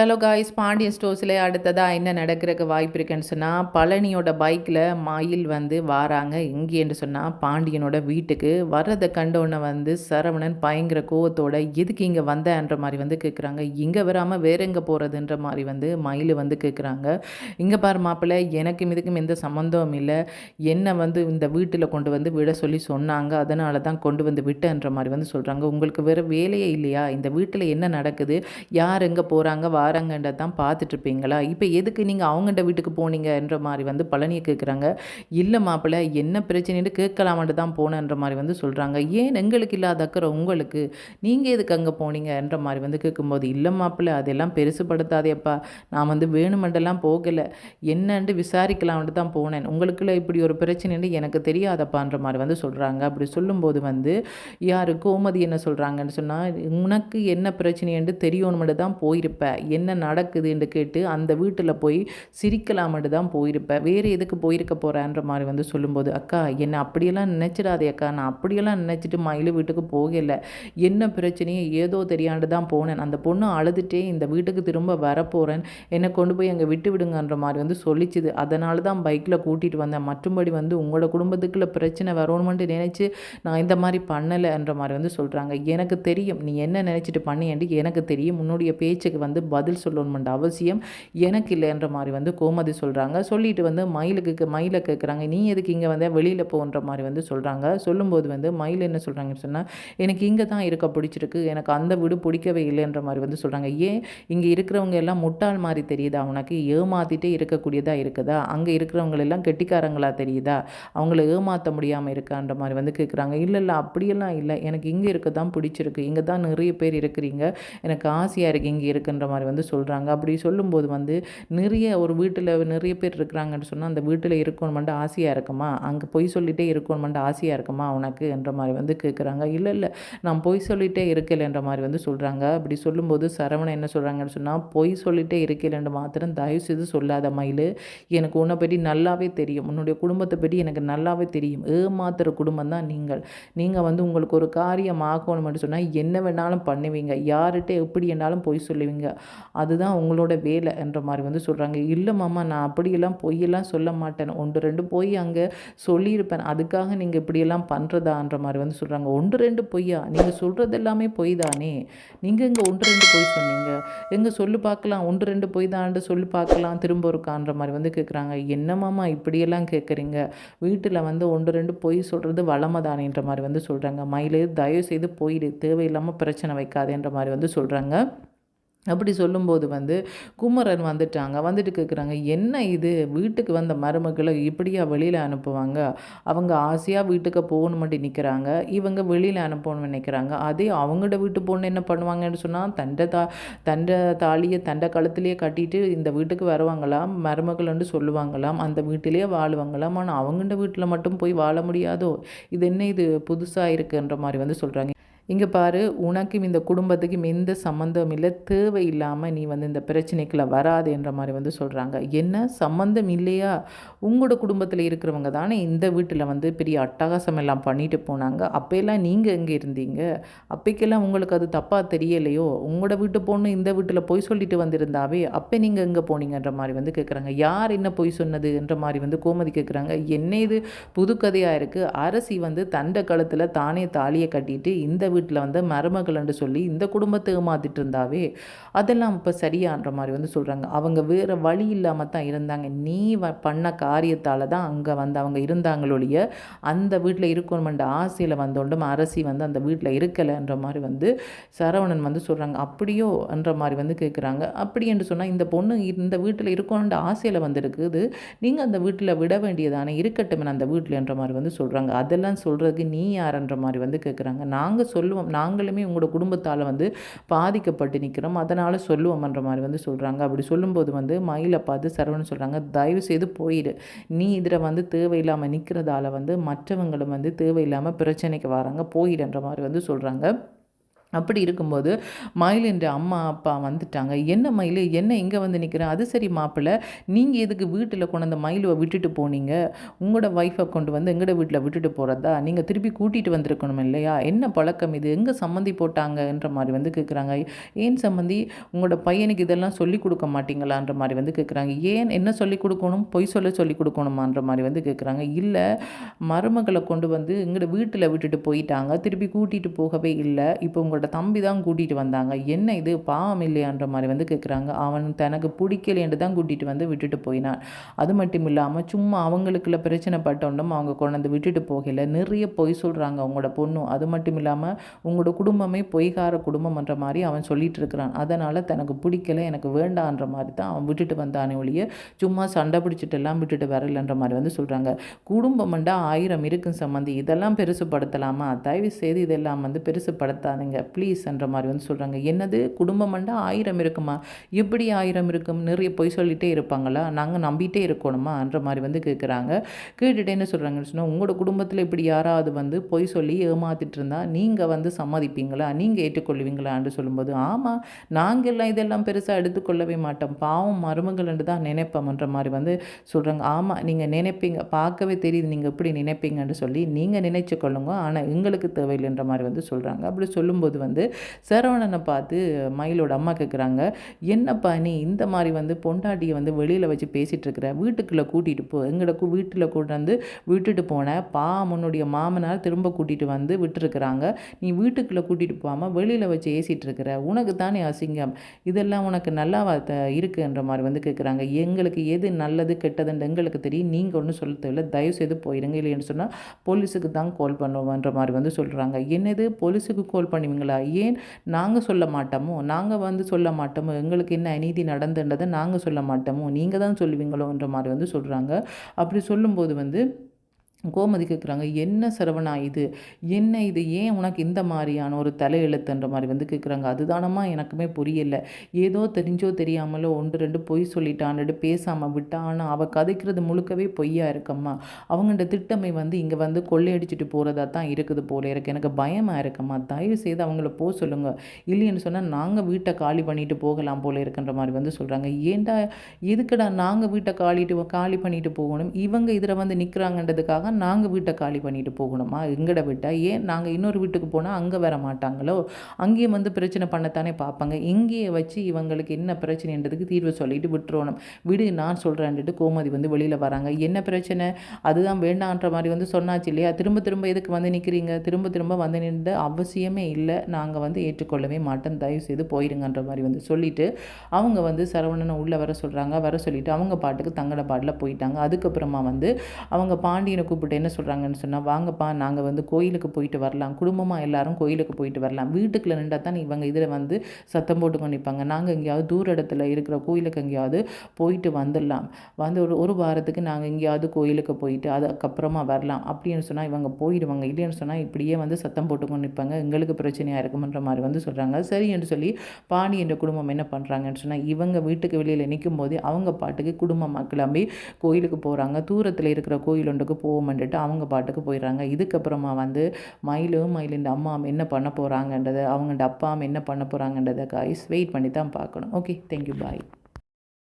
Hello guys Pandian ஸ்டோர்ஸில் அடுத்ததாக என்ன நடக்கிறதுக்கு வாய்ப்பு இருக்குன்னு சொன்னால் பழனியோட பைக்கில் மயில் வந்து வாராங்க. எங்கேன்னு சொன்னால் பாண்டியனோட வீட்டுக்கு. வர்றதை கண்டோன்னே வந்து சரவணன் பயங்கர கோவத்தோட எதுக்கு இங்கே வந்தேன்ற மாதிரி வந்து கேட்குறாங்க இங்கே வராமல் வேற எங்கே போகிறதுன்ற மாதிரி வந்து மயில் வந்து கேட்குறாங்க இங்கே பாரு மாப்பிள்ளை எனக்கும் இதுக்கும் எந்த சம்மந்தமும் இல்லை. என்னை வந்து இந்த வீட்டில் கொண்டு வந்து விட சொல்லி சொன்னாங்க. அதனால தான் கொண்டு வந்து விட்டேன்ற மாதிரி வந்து சொல்கிறாங்க உங்களுக்கு வேறு வேலையே இல்லையா? இந்த வீட்டில் என்ன நடக்குது? யார் எங்கே போகிறாங்க காரங்கண்ட தான் பார்த்துட்ருப்பீங்களா? இப்போ எதுக்கு நீங்கள் அவங்கண்ட வீட்டுக்கு போனீங்கன்ற மாதிரி வந்து பழனியை கேட்குறாங்க இல்லை மாப்பிள்ளை என்ன பிரச்சனைன்னு கேட்கலாமன்ட்டு தான் போனேன்ற மாதிரி வந்து சொல்கிறாங்க ஏன் எங்களுக்கு இல்லாத அக்கறை உங்களுக்கு? நீங்கள் எதுக்கு அங்கே போனீங்கன்ற மாதிரி வந்து கேட்கும்போது இல்லை மாப்பிள்ளை அதெல்லாம் பெருசுப்படுத்தாதேப்பா நான் வந்து வேணுமெண்டெல்லாம் போகலை. என்னன்ட்டு விசாரிக்கலாம்னு தான் போனேன். உங்களுக்குள்ள இப்படி ஒரு பிரச்சனைன்னு எனக்கு தெரியாதப்பான்ற மாதிரி வந்து சொல்கிறாங்க அப்படி சொல்லும்போது வந்து யார் கோமதி என்ன சொல்கிறாங்கன்னு சொன்னால் உனக்கு என்ன பிரச்சனைன்னு தெரியணுமெண்டு தான் போயிருப்ப. என்ன நடக்குதுன்னு கேட்டு அந்த வீட்டில் போய் சிரிக்கலாமட்டு தான் போயிருப்பேன். வேறு எதுக்கு போயிருக்க போகிறேன்ற மாதிரி வந்து சொல்லும்போது அக்கா என்னை அப்படியெல்லாம் நினச்சிடாதே அக்கா. நான் அப்படியெல்லாம் நினச்சிட்டு மயில் வீட்டுக்கு போகலை. என்ன பிரச்சனையோ ஏதோ தெரியாண்டு தான் போனேன். அந்த பொண்ணு அழுதுகிட்டே இந்த வீட்டுக்கு திரும்ப வரப்போகிறேன் என்னை கொண்டு போய் அங்கே விட்டு விடுங்கன்ற மாதிரி வந்து சொல்லிச்சுது. அதனால தான் பைக்கில் கூட்டிகிட்டு வந்தேன். மற்றும்படி வந்து உங்களோட குடும்பத்துக்குள்ள பிரச்சனை வரணுமென்ட்டு நினச்சி நான் இந்த மாதிரி பண்ணலைன்ற மாதிரி வந்து சொல்கிறாங்க எனக்கு தெரியும். நீ என்ன நினச்சிட்டு பண்ணியேன்ட்டு எனக்கு தெரியும். உன்னுடைய பேச்சுக்கு வந்து பதில் சொல்லணுமென்ற அவசியம் எனக்கு இல்லைன்ற மாதிரி வந்து கோமதி சொல்கிறாங்க சொல்லிட்டு வந்து மயிலுக்கு மயிலை கேட்குறாங்க நீ எதுக்கு இங்கே வந்து? வெளியில் போன்ற மாதிரி வந்து சொல்கிறாங்க சொல்லும்போது வந்து மயில் என்ன சொல்கிறாங்கன்னு சொன்னால் எனக்கு இங்கே தான் இருக்க பிடிச்சிருக்கு. எனக்கு அந்த வீடு பிடிக்கவே இல்லைன்ற மாதிரி வந்து சொல்கிறாங்க ஏன்? இங்கே இருக்கிறவங்க எல்லாம் முட்டாள் மாதிரி தெரியுதா? உனக்கு ஏமாற்றிட்டே இருக்கக்கூடியதாக இருக்குதா? அங்கே இருக்கிறவங்களெல்லாம் கெட்டிக்காரங்களாக கெட்டிக்காரங்களா தெரியுதா? அவங்கள ஏமாற்ற முடியாமல் இருக்கான்ற மாதிரி வந்து கேட்குறாங்க இல்லை இல்லை அப்படியெல்லாம் இல்லை. எனக்கு இங்கே இருக்க தான் பிடிச்சிருக்கு. இங்கே தான் நிறைய பேர் இருக்கிறீங்க. எனக்கு ஆசையாக இருக்குது இங்கே இருக்குன்ற மாதிரி வந்து சொல்கிறாங்க அப்படி சொல்லும்போது வந்து நிறைய ஒரு வீட்டில் நிறைய பேர் இருக்கிறாங்கன்னு சொன்னால் அந்த வீட்டில் இருக்கணுமெண்டு ஆசையாக இருக்குமா? அங்கே பொய் சொல்லிகிட்டே இருக்கணுமெண்டு ஆசையாக இருக்குமா? உனக்கு என்ற மாதிரி வந்து கேட்குறாங்க இல்லை இல்லை நான் பொய் சொல்லிகிட்டே இருக்கலைன்ற மாதிரி வந்து சொல்கிறாங்க அப்படி சொல்லும்போது சரவணன் என்ன சொல்கிறாங்கன்னு சொன்னால் பொய் சொல்லிகிட்டே இருக்கலைன்னு மாத்திரம் தயவு செய்து சொல்லாத மயில். எனக்கு உன்னை பற்றி நல்லாவே தெரியும். உன்னுடைய குடும்பத்தை பற்றி எனக்கு நல்லாவே தெரியும். ஏமாத்துற குடும்பம் தான் நீங்கள். நீங்கள் வந்து உங்களுக்கு ஒரு காரியம் ஆகணும்னு சொன்னால் என்ன வேணாலும் பண்ணுவீங்க. யார்கிட்ட எப்படி என்னாலும் பொய் சொல்லுவீங்க. அதுதான் உங்களோட வேலை என்ற மாதிரி வந்து சொல்கிறாங்க இல்லை மாமா நான் அப்படியெல்லாம் பொய்யெல்லாம் சொல்ல மாட்டேன். ஒன்று ரெண்டு பொய் அங்கே சொல்லியிருப்பேன். அதுக்காக நீங்கள் இப்படியெல்லாம் பண்ணுறதான்ற மாதிரி வந்து சொல்கிறாங்க ஒன்று ரெண்டு பொய்யா? நீங்கள் சொல்கிறது எல்லாமே பொய் தானே நீங்கள் இங்கே ஒன்று ரெண்டு பொய் சொன்னீங்க? எங்கே சொல்லு பார்க்கலாம். ஒன்று ரெண்டு பொய் தான்ட்டு சொல்லி பார்க்கலாம். திரும்ப இருக்கான்ற மாதிரி வந்து கேட்குறாங்க என்ன மாமா இப்படியெல்லாம் கேட்குறீங்க வீட்டில் வந்து ஒன்று ரெண்டு பொய் சொல்கிறது வளமை தானேன்ற மாதிரி வந்து சொல்கிறாங்க மயில் தயவு செய்து போயிடு. தேவையில்லாமல் பிரச்சனை வைக்காதேன்ற மாதிரி வந்து சொல்கிறாங்க அப்படி சொல்லும்போது வந்து குமரன் வந்துட்டாங்க. வந்துட்டு கேட்குறாங்க என்ன இது? வீட்டுக்கு வந்த மருமக்களை இப்படியா வெளியில் அனுப்புவாங்க? அவங்க ஆசையாக வீட்டுக்கு போகணுமெண்ட்டு நிற்கிறாங்க இவங்க வெளியில் அனுப்பணும்னு நினைக்கிறாங்க அதே அவங்களோட வீட்டு பொண்ணு என்ன பண்ணுவாங்கன்னு சொன்னால் தண்டை தா தண்டை தாலியை தண்டை கழுத்துலேயே கட்டிட்டு இந்த வீட்டுக்கு வருவாங்களாம் மருமகள்னு சொல்லுவாங்களாம் அந்த வீட்டிலேயே வாழுவாங்களாம். ஆனால் அவங்கள்ட வீட்டில் மட்டும் போய் வாழ முடியாதோ? இது என்ன இது புதுசாக இருக்குன்ற மாதிரி வந்து சொல்கிறாங்க இங்கே பாரு உனக்கும் இந்த குடும்பத்துக்கும் எந்த சம்மந்தம் இல்லை. தேவை இல்லாமல் நீ வந்து இந்த பிரச்சனைக்குள்ளே வராதுன்ற மாதிரி வந்து சொல்கிறாங்க என்ன? சம்மந்தம் இல்லையா? உங்களோட குடும்பத்தில் இருக்கிறவங்க தானே இந்த வீட்டில் வந்து பெரிய அட்டகாசம் எல்லாம் பண்ணிட்டு போனாங்க. அப்போயெல்லாம் நீங்கள் எங்கே இருந்தீங்க? அப்போக்கெல்லாம் உங்களுக்கு அது தப்பாக தெரியலையோ? உங்களோட வீட்டு பொண்ணு இந்த வீட்டில் பொய் சொல்லிட்டு வந்திருந்தாவே அப்போ நீங்கள் எங்கே போனீங்கன்ற மாதிரி வந்து கேட்குறாங்க யார் என்ன பொய் சொன்னதுன்ற மாதிரி வந்து கோமதி கேட்குறாங்க என்ன இது? புது கதையாக இருக்குது அரசி வந்து தண்டை கழுத்தில் தானே தாலியை கட்டிட்டு இந்த வீட்டில் வந்து மருமகள்னு சொல்லி இந்த குடும்பத்தை ஏமாத்திட்டு இருந்தாவே அதெல்லாம் இப்போ சரியான்ற மாதிரி வந்து சொல்கிறாங்க அவங்க வேறு வழி இல்லாமல் தான் இருந்தாங்க. நீ வ பண்ண காரியத்தால் தான் அங்கே வந்து அவங்க இருந்தாங்களொழிய அந்த வீட்டில் இருக்கணுமென்ற ஆசையில் வந்தோண்டும் அரசி வந்து அந்த வீட்டில் இருக்கலைன்ற மாதிரி வந்து சரவணன் வந்து சொல்கிறாங்க அப்படியோ என்ற மாதிரி வந்து கேட்குறாங்க அப்படி என்று சொன்னால் இந்த பொண்ணு இந்த வீட்டில் இருக்கணுன்ற ஆசையில் வந்திருக்குது. நீங்கள் அந்த வீட்டில் விட வேண்டியதானே இருக்கட்டும் அந்த வீட்டில் என்ற மாதிரி வந்து சொல்கிறாங்க அதெல்லாம் சொல்கிறதுக்கு நீ யாருன்ற மாதிரி வந்து கேட்குறாங்க நாங்கள் சொல்ல சொல்லுவோம். நாங்களுமே உங்களோட குடும்பத்தால் வந்து பாதிக்கப்பட்டு நிற்கிறோம் அதனால் சொல்லுவோம்ன்ற மாதிரி வந்து சொல்கிறாங்க அப்படி சொல்லும்போது வந்து மயிலை பார்த்து சரவணன் சொல்கிறாங்க தயவு செய்து போயிடு நீ இதில் வந்து தேவையில்லாமல் நிற்கிறதால வந்து மற்றவங்களும் வந்து தேவையில்லாமல் பிரச்சனைக்கு வராங்க. போயிடுன்ற மாதிரி வந்து சொல்கிறாங்க அப்படி இருக்கும்போது மயிலின்ற அம்மா அப்பா வந்துட்டாங்க. என்ன மயில்? என்ன இங்கே வந்து நிற்கிறேன் அது சரி மாப்பிள்ளை நீங்கள் எதுக்கு வீட்டில் கொண்டு அந்த மயிலுவை விட்டுட்டு போனீங்க? உங்களோட ஒய்ஃபை கொண்டு வந்து எங்களோட வீட்டில் விட்டுட்டு போகிறதா நீங்கள் திருப்பி கூட்டிகிட்டு வந்திருக்கணும் இல்லையா? என்ன பழக்கம் இது? எங்கே சம்மந்தி போட்டாங்கன்ற மாதிரி வந்து கேட்குறாங்க ஏன் சம்மந்தி? உங்களோட பையனுக்கு இதெல்லாம் சொல்லி கொடுக்க மாட்டீங்களான்ற மாதிரி வந்து கேட்குறாங்க ஏன் என்ன சொல்லி கொடுக்கணும்? பொய் சொல்ல சொல்லி கொடுக்கணுமான்ற மாதிரி வந்து கேட்குறாங்க இல்லை மருமகளை கொண்டு வந்து எங்களோட வீட்டில் விட்டுட்டு போயிட்டாங்க. திருப்பி கூட்டிகிட்டு போகவே இல்லை. இப்போ உங்களோட அவங்களோட தம்பி தான் கூட்டிகிட்டு வந்தாங்க. என்ன இது? பாவம் இல்லையான்ற மாதிரி வந்து கேட்குறாங்க அவன் தனக்கு பிடிக்கலைன்ட்டு தான் கூட்டிகிட்டு வந்து விட்டுட்டு போயினான். அது மட்டும் இல்லாமல் சும்மா அவங்களுக்குள்ள பிரச்சனை பட்டோன்னும் அவங்க கொண்டாந்து விட்டுட்டு போகல. நிறைய பொய் சொல்கிறாங்க அவங்களோட பொண்ணும் அது மட்டும் இல்லாமல் உங்களோட குடும்பமே பொய்கார குடும்பம்ன்ற மாதிரி அவன் சொல்லிட்டு இருக்கிறான். அதனால் தனக்கு பிடிக்கல எனக்கு வேண்டான்ற மாதிரி தான் அவன் விட்டுட்டு வந்தானே ஒழிய சும்மா சண்டை பிடிச்சிட்டு எல்லாம் விட்டுட்டு வரலன்ற மாதிரி வந்து சொல்கிறாங்க குடும்பம்ண்டா ஆயிரம் இருக்கும் சம்மந்தி இதெல்லாம் பெருசுப்படுத்தலாமா? தயவு செய்து இதெல்லாம் வந்து பெருசுப்படுத்தாதுங்க. ப்ளீஸ்ன்ற மாதிரி வந்து சொல்கிறாங்க என்னது? குடும்பம்ண்டா ஆயிரம் இருக்குமா? எப்படி ஆயிரம் இருக்கும்? நிறைய பொய் சொல்லிகிட்டே இருப்பாங்களா? நாங்கள் நம்பிட்டே இருக்கணுமான்ற மாதிரி வந்து கேட்குறாங்க கேட்டுட்டு என்ன சொல்கிறாங்கன்னு சொன்னால் உங்களோட குடும்பத்தில் இப்படி யாராவது வந்து பொய் சொல்லி ஏமாத்திட்டு இருந்தால் நீங்கள் வந்து சம்மதிப்பீங்களா? நீங்கள் ஏற்றுக்கொள்வீங்களான்னு சொல்லும்போது ஆமாம் நாங்கள்லாம் இதெல்லாம் பெருசாக எடுத்துக்கொள்ளவே மாட்டோம். பாவம் மருமகள்ன்ட்டு தான் நினைப்போம்ன்ற மாதிரி வந்து சொல்கிறாங்க ஆமாம் நீங்கள் நினைப்பீங்க. பார்க்கவே தெரியுது நீங்கள் எப்படி நினைப்பீங்கன்னு சொல்லி நீங்கள் நினைச்சு கொள்ளுங்க. ஆனால் எங்களுக்கு தேவையில்லைன்ற மாதிரி வந்து சொல்கிறாங்க அப்படி சொல்லும்போது வந்து சரவணனை பார்த்து மயிலோட அம்மா கேட்குறாங்க என்னப்பா நீ இந்த மாதிரி வந்து பொண்டாட்டியை வந்து வெளியில் வச்சு பேசிகிட்டு இருக்கிற? வீட்டுக்குள்ளே கூட்டிகிட்டு போ. எங்களோட வீட்டில் கொண்டு வந்து விட்டுட்டு போன. பா உன்னுடைய மாமனார் திரும்ப கூட்டிகிட்டு வந்து விட்டுருக்குறாங்க. நீ வீட்டுக்குள்ளே கூட்டிகிட்டு போகாமல் வெளியில் வச்சு ஏசிட்டு இருக்கிற. உனக்கு தானே அசிங்கம். இதெல்லாம் உனக்கு நல்லா இருக்குன்ற மாதிரி வந்து கேட்குறாங்க எங்களுக்கு எது நல்லது கெட்டதுன்னு எங்களுக்கு தெரியும். நீங்கள் ஒன்றும் சொல்ல தேவையில்ல. தயவு செய்து போயிருங்க. இல்லைன்னு சொன்னால் போலீஸுக்கு தான் கால் பண்ணுவோன்ற மாதிரி வந்து சொல்கிறாங்க என்னது? போலீஸுக்கு கால் பண்ணுவீங்களா? சொல்லுவீங்களா ஏன் நாங்கள் சொல்ல மாட்டோமோ? நாங்கள் வந்து சொல்ல மாட்டோமோ? எங்களுக்கு என்ன அநீதி நடந்துன்றதை நாங்கள் சொல்ல மாட்டோமோ? நீங்கள் தான் சொல்லுவீங்களோன்ற மாதிரி வந்து சொல்கிறாங்க அப்படி சொல்லும்போது வந்து கோமதி கேட்குறாங்க என்ன சரவணா இது? என்ன இது? ஏன் உனக்கு இந்த மாதிரியான ஒரு தலையெழுத்துன்ற மாதிரி வந்து கேட்குறாங்க அதுதானம்மா எனக்குமே புரியலை. ஏதோ தெரிஞ்சோ தெரியாமலோ ஒன்று ரெண்டு பொய் சொல்லிட்டான்ட்டு பேசாமல் விட்டா ஆனால் அவள் கதைக்கிறது முழுக்கவே பொய்யா இருக்கம்மா. அவங்கள்ட திட்டமை வந்து இங்கே வந்து கொள்ளையடிச்சிட்டு போகிறதா தான் இருக்குது போல இருக்கு. எனக்கு பயமாக இருக்கம்மா. தயவு செய்து அவங்கள போக சொல்லுங்கள் இல்லைன்னு சொன்னால் நாங்கள் வீட்டை காலி பண்ணிட்டு போகலாம் போல இருக்குன்ற மாதிரி வந்து சொல்கிறாங்க ஏண்டா எதுக்கடா நாங்கள் வீட்டை காலிட்டு காலி பண்ணிட்டு போகணும்? இவங்க இதில் வந்து நிற்கிறாங்கன்றதுக்காக தான் நாங்கள் வீட்டை காலி பண்ணிட்டு போகணுமா? எங்கட வீட்டை? ஏன் நாங்கள் இன்னொரு வீட்டுக்கு போனால் அங்கே வர மாட்டாங்களோ? அங்கேயும் வந்து பிரச்சனை பண்ணத்தானே பார்ப்பாங்க இங்கேயே வச்சு இவங்களுக்கு என்ன பிரச்சனைன்றதுக்கு தீர்வு சொல்லிட்டு விட்டுறணும். விடு நான் சொல்கிறேன்ட்டு கோமதி வந்து வெளியில் வராங்க. என்ன பிரச்சனை? அதுதான் வேண்டான்ற மாதிரி வந்து சொன்னாச்சு இல்லையா? திரும்ப திரும்ப எதுக்கு வந்து நிற்கிறீங்க திரும்ப திரும்ப வந்து நின்று அவசியமே இல்லை. நாங்கள் வந்து ஏற்றுக்கொள்ளவே மாட்டோம். தயவு செய்து போயிருங்கன்ற மாதிரி வந்து சொல்லிவிட்டு அவங்க வந்து சரவணனை உள்ளே வர சொல்கிறாங்க வர சொல்லிவிட்டு அவங்க பாட்டுக்கு தங்கட பாட்டில் போயிட்டாங்க. அதுக்கப்புறமா வந்து அவங்க பாண்டியனை கூப்பிட்டு என்ன சொல்கிறாங்கன்னு சொன்னால் வாங்கப்பா நாங்கள் வந்து கோயிலுக்கு போயிட்டு வரலாம். குடும்பமாக எல்லாரும் கோயிலுக்கு போயிட்டு வரலாம். வீட்டுக்குள்ளே நின்றால் தான் இவங்க இதில் வந்து சத்தம் போட்டு கொண்டிப்பாங்க நாங்கள் எங்கேயாவது தூர இடத்துல இருக்கிற கோயிலுக்கு எங்கேயாவது போயிட்டு வந்துடலாம். வந்து ஒரு ஒரு வாரத்துக்கு நாங்கள் எங்கேயாவது கோயிலுக்கு போயிட்டு அதுக்கப்புறமா வரலாம். அப்படின்னு சொன்னால் இவங்க போயிடுவாங்க. இல்லைன்னு சொன்னால் இப்படியே வந்து சத்தம் போட்டு நிற்பாங்க எங்களுக்கு பிரச்சனையாக இருக்குமன்ற மாதிரி வந்து சொல்கிறாங்க சரி என்று சொல்லி பாணி என்ற குடும்பம் என்ன பண்ணுறாங்கன்னு சொன்னால் இவங்க வீட்டுக்கு வெளியில் நிற்கும் போது அவங்க பாட்டுக்கு குடும்பமாக கிளம்பி கோயிலுக்கு போகிறாங்க தூரத்தில் இருக்கிற கோயில் ஒன்றுக்கு போவோம் பண்ணிட்டு அவங்க பாட்டுக்கு போயிடுறாங்க. இதுக்கப்புறமா வந்து மயிலும் மயிலின் அம்மா என்ன பண்ண போகிறாங்கன்றதை அவங்க அப்பா என்ன பண்ண போகிறாங்கன்றதை காய்ஸ் வெயிட் பண்ணி தான் பார்க்கணும் ஓகே தேங்க்யூ பாய்